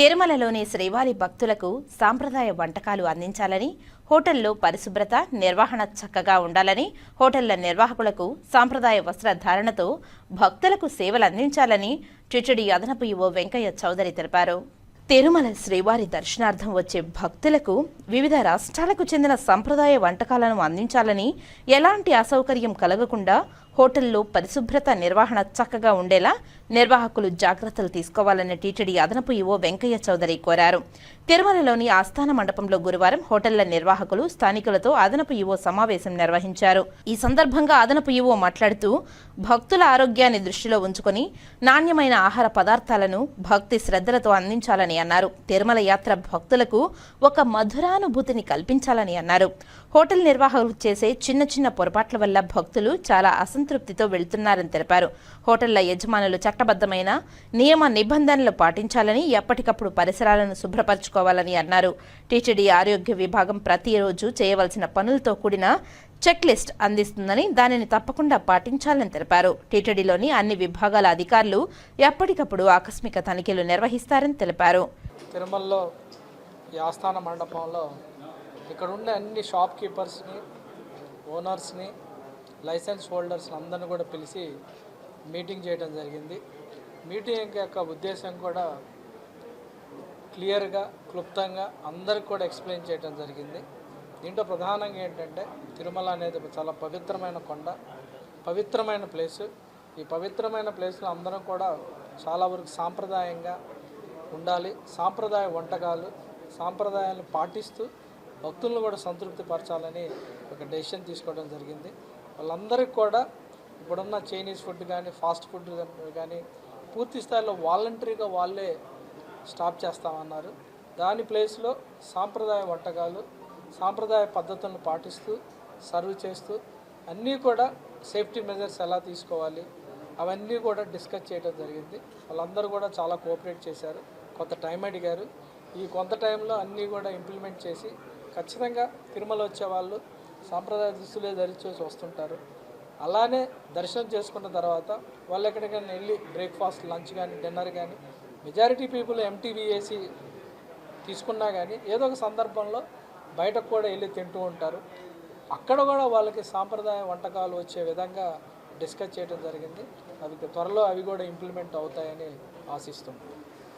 తిరుమలలోని శ్రీవారి భక్తులకు సాంప్రదాయ వంటకాలు అందించాలని హోటల్లో పరిశుభ్రత నిర్వహణ చక్కగా ఉండాలని హోటళ్ళ నిర్వాహకులకు సాంప్రదాయ వస్త్రధారణతో భక్తులకు సేవలు అందించాలని టిటిడి అదనపు ఈవో వెంకయ్య చౌదరి తెలిపారు. తిరుమల శ్రీవారి దర్శనార్థం వచ్చే భక్తులకు వివిధ రాష్ట్రాలకు చెందిన సంప్రదాయ వంటకాలను అందించాలని ఎలాంటి అసౌకర్యం కలగకుండా హోటల్లో పరిశుభ్రత నిర్వహణ చక్కగా ఉండేలా నిర్వాహకులు జాగ్రత్తలు తీసుకోవాలని టీటీడీ అదనపు ఈవో వెంకయ్య చౌదరి కోరారు. తిరుమలలోని ఆస్థాన మండపంలో గురువారం హోటళ్ళ నిర్వాహకులు స్థానికులతో అదనపు ఈవో సమావేశం నిర్వహించారు. ఈ సందర్భంగా అదనపు ఈవో మాట్లాడుతూ భక్తుల ఆరోగ్యాన్ని దృష్టిలో ఉంచుకొని నాణ్యమైన ఆహార పదార్థాలను భక్తి శ్రద్ధలతో అందించాలని అన్నారు. తిరుమల యాత్ర భక్తులకు ఒక మధురానుభూతిని కల్పించాలని అన్నారు. హోటల్ నిర్వాహకులు చేసే చిన్న చిన్న పొరపాట్ల వల్ల భక్తులు చాలా అసంతృప్తితో వెళ్తున్నారని తెలిపారు. హోటళ్ళ యజమానులు చట్టబద్ధమైన నియమ నిబంధనలు పాటించాలని ఎప్పటికప్పుడు పరిసరాలను శుభ్రపరచుకోవాలని అన్నారు. టీటీడీ ఆరోగ్య విభాగం ప్రతిరోజు చేయవలసిన పనులతో కూడిన చెక్ లిస్ట్ అందిస్తుందని దానిని తప్పకుండా పాటించాలని తెలిపారు. టీటీడీలోని అన్ని విభాగాల అధికారులు ఎప్పటికప్పుడు ఆకస్మిక తనిఖీలు నిర్వహిస్తారని తెలిపారు. తిరుమలలో ఈ ఆస్థాన మండపంలో ఇక్కడ ఉండే అన్ని షాప్ కీపర్స్ని ఓనర్స్ని లైసెన్స్ హోల్డర్స్ని అందరిని కూడా పిలిచి మీటింగ్ చేయడం జరిగింది. మీటింగ్ యొక్క ఉద్దేశం కూడా క్లియర్గా క్లుప్తంగా అందరికి కూడా ఎక్స్ప్లెయిన్ చేయడం జరిగింది. దీంట్లో ప్రధానంగా ఏంటంటే తిరుమల అనేది చాలా పవిత్రమైన కొండ పవిత్రమైన ప్లేసు. ఈ పవిత్రమైన ప్లేస్లో అందరం కూడా చాలా వరకు సాంప్రదాయంగా ఉండాలి. సాంప్రదాయ వంటకాలు సాంప్రదాయాలను పాటిస్తూ భక్తులను కూడా సంతృప్తి పరచాలని ఒక డెసిషన్ తీసుకోవడం జరిగింది. వాళ్ళందరికీ కూడా ఇప్పుడున్న చైనీస్ ఫుడ్ కానీ ఫాస్ట్ ఫుడ్ కానీ పూర్తి స్థాయిలో వాలంటరీగా వాళ్ళే స్టాప్ చేస్తామన్నారు. దాని ప్లేస్లో సాంప్రదాయ వంటకాలు సాంప్రదాయ పద్ధతులను పాటిస్తూ సర్వ్ చేస్తూ అన్నీ కూడా సేఫ్టీ మెజర్స్ ఎలా తీసుకోవాలి అవన్నీ కూడా డిస్కస్ చేయడం జరిగింది. వాళ్ళందరూ కూడా చాలా కోఆపరేట్ చేశారు. కొంత టైం అడిగారు. ఈ కొంత టైంలో అన్నీ కూడా ఇంప్లిమెంట్ చేసి ఖచ్చితంగా తిరుమల వచ్చే వాళ్ళు సాంప్రదాయ దుస్తులే ధరించి వస్తుంటారు. అలానే దర్శనం చేసుకున్న తర్వాత వాళ్ళు ఎక్కడికైనా వెళ్ళి బ్రేక్ఫాస్ట్ లంచ్ కానీ డిన్నర్ కానీ మెజారిటీ పీపుల్ ఎంటీవీఏసి తీసుకున్నా కానీ ఏదో ఒక సందర్భంలో బయటకు కూడా వెళ్ళి తింటూ ఉంటారు. అక్కడ కూడా వాళ్ళకి సాంప్రదాయ వంటకాలు వచ్చే విధంగా డిస్కస్ చేయడం జరిగింది. అవి త్వరలో అవి కూడా ఇంప్లిమెంట్ అవుతాయని ఆశిస్తున్నాను